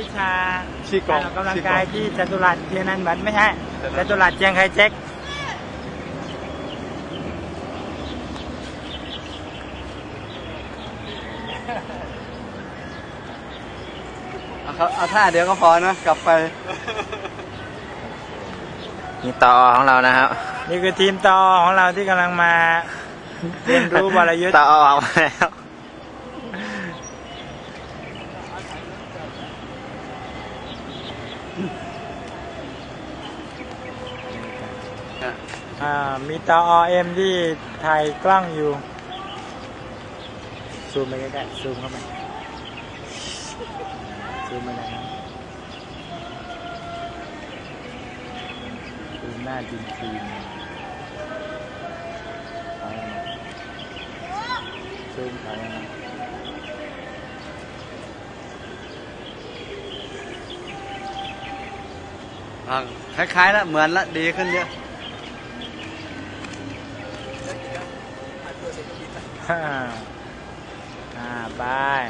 วิชาชี้กกาอรงออกกำลังกายที่จตุรัสเทียนันเหมือนไม่ใช่จตุรัสเจียงไคเจ๊กเอาครับเอาท่าเดียวก็พอนะ กลับไป นี่ต่อของเรานะครับนี่คือทีมต่อของเราที่กำลังมาเรียนรู้บรยุทธ์ต่อออกมาแล้ว อ่ามีต่อเอ็มที่ถ่ายกล้องอยู่ ซูมไปใกล้ๆซูมเข้าไปซูมมาได้นะซูมหน้าจริงๆเอาแล้วนซูมเขาแล้ว พังคล้ายๆแล้วเหมือนละดีขึ้นเยอะฮ่าอ่าบาย